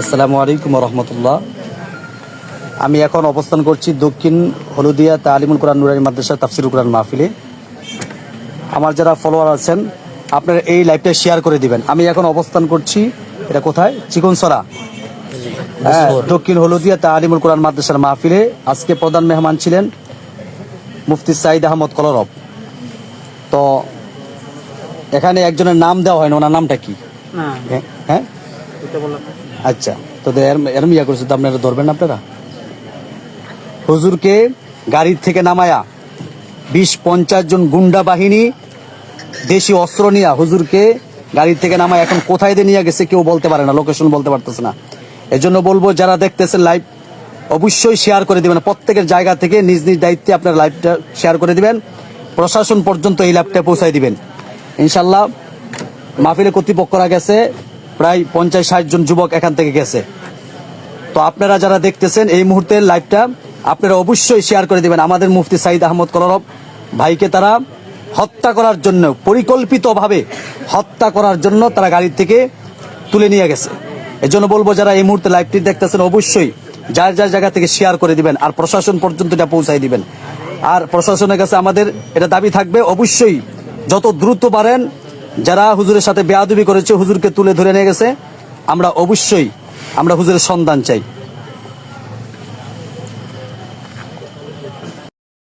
আসসালামু আলাইকুম রহমতুল্লাহ। আমি এখন অবস্থান করছি দক্ষিণ হলুদিয়া তালিমুল কোরআন নুরানি মাদ্রাসা তাফসিরুল কোরআন মাহফিলে। আমার যারা ফলোয়ার আছেন আপনারা এই লাইভটা শেয়ার করে দিবেন। আমি এখন অবস্থান করছি এটা কোথায়? চিকনসরা। হ্যাঁ দক্ষিণ হলুদিয়া তালিমুল কোরআন মাদ্রাসার মাহফিলে আজকে প্রধান মেহমান ছিলেন মুফতি সাইদ আহমদ কলরব। তো এখানে একজনের নাম দেওয়া হয় না ওনার নামটা কি? হ্যাঁ? হ্যাঁ আচ্ছা তো এর- এরম ইয়া করছে, তো আপনারা ধরবেন আপনারা? হুজুরকে গাড়ির থেকে নামায়া বিশ পঞ্চাশ জন গুন্ডা বাহিনী, দেশি অস্ত্র নিয়ে হুজুরকে গাড়ির থেকে নামায় এখন কোথায় দিয়ে নিয়ে গেছে কেউ বলতে পারে না, লোকেশন বলতে পারতেছে না। এজন্য বলব, যারা দেখতেছেন লাইভ অবশ্যই শেয়ার করে দিবেন। প্রত্যেকের জায়গা থেকে নিজ নিজ দায়িত্বে আপনার লাইভটা শেয়ার করে দিবেন। প্রশাসন পর্যন্ত এই লাইভটা পৌঁছায় দিবেন। ইনশাল্লাহ মাহফিলে কর্তৃপক্ষরা গেছে প্রায় পঞ্চাশ ষাট জন যুবক এখান থেকে গেছে। তো আপনারা যারা দেখতেছেন এই মুহূর্তের লাইভটা আপনারা অবশ্যই শেয়ার করে দিবেন। আমাদের মুফতি সাইদ আহমদ কলরব ভাইকে তারা হত্যা করার জন্য, পরিকল্পিতভাবে হত্যা করার জন্য তারা গাড়ির থেকে তুলে নিয়ে গেছে। এজন্য বলব, যারা এই মুহূর্তে লাইভটি দেখতেছেন, অবশ্যই যার যার জায়গা থেকে শেয়ার করে দিবেন আর প্রশাসন পর্যন্ত এটা পৌঁছাই দিবেন। আর প্রশাসনের কাছে আমাদের এটা দাবি থাকবে, অবশ্যই যত দ্রুত পারেন যারা হুজুরের সাথে বেয়াদুবি করেছে, হুজুরকে তুলে ধরে নিয়ে গেছে, আমরা অবশ্যই, আমরা হুজুরের সন্ধান চাই।